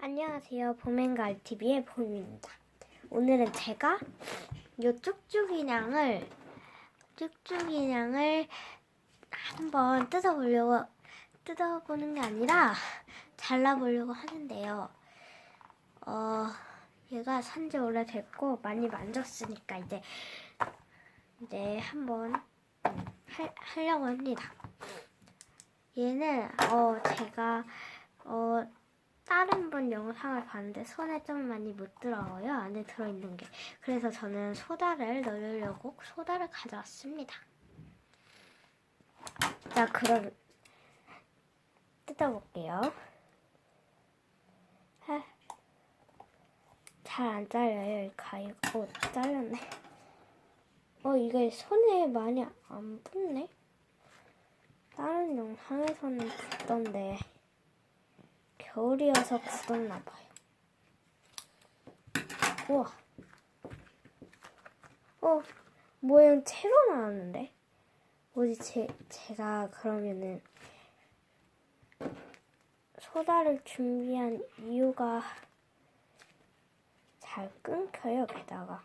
안녕하세요. 봄앤가을 TV의 봄입니다. 오늘은 제가 요 쭉쭉이냥을 쭉쭉이냥을 한번 뜯어보려고 뜯어보는 게 아니라 잘라보려고 하는데요. 어, 얘가 산지 오래됐고 많이 만졌으니까 이제 이제 한번 할, 하려고 합니다. 얘는 어 제가 어 분 영상을 봤는데 손에 좀 많이 못 들어가요. 안에 들어있는 게. 그래서 저는 소다를 넣으려고 소다를 가져왔습니다. 자 그럼 뜯어볼게요. 잘 안 잘려요 이 가위가 어 잘렸네. 어 이게 손에 많이 안 붙네? 다른 영상에서는 붙던데 겨울이어서 굳었나 봐요. 우와. 어, 모양 채로 나왔는데? 뭐지, 제, 제가 그러면은 소다를 준비한 이유가 잘 끊겨요, 게다가.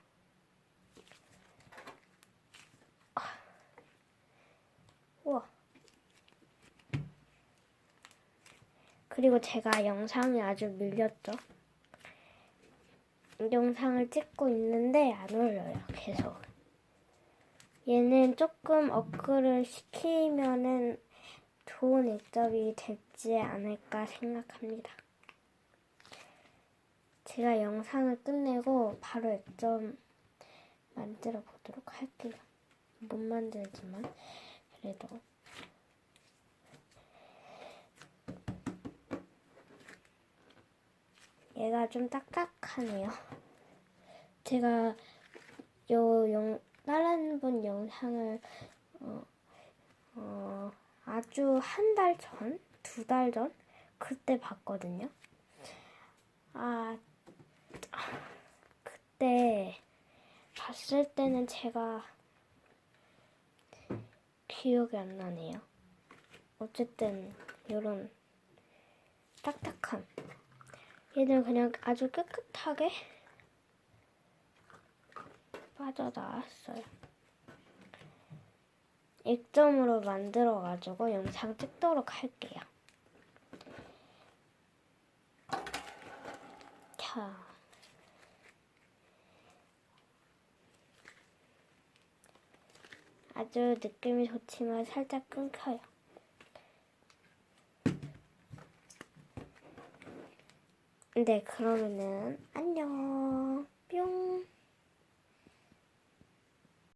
아. 우와. 그리고 제가 영상이 아주 밀렸죠. 영상을 찍고 있는데 안 올려요, 계속. 얘는 조금 업글을 시키면은 좋은 액접이 되지 않을까 생각합니다. 제가 영상을 끝내고 바로 액점 만들어 보도록 할게요. 못 만들지만 그래도 얘가 좀 딱딱하네요. 제가 요 영, 다른 분 영상을 어, 어, 아주 한 달 전, 두 달 전 그때 봤거든요. 아 그때 봤을 때는 제가 기억이 안 나네요. 어쨌든 이런 딱딱함. 얘는 그냥 아주 깨끗하게 빠져나왔어요. 액점으로 만들어가지고 영상 찍도록 할게요. 자. 아주 느낌이 좋지만 살짝 끊겨요. 네, 그러면은 안녕.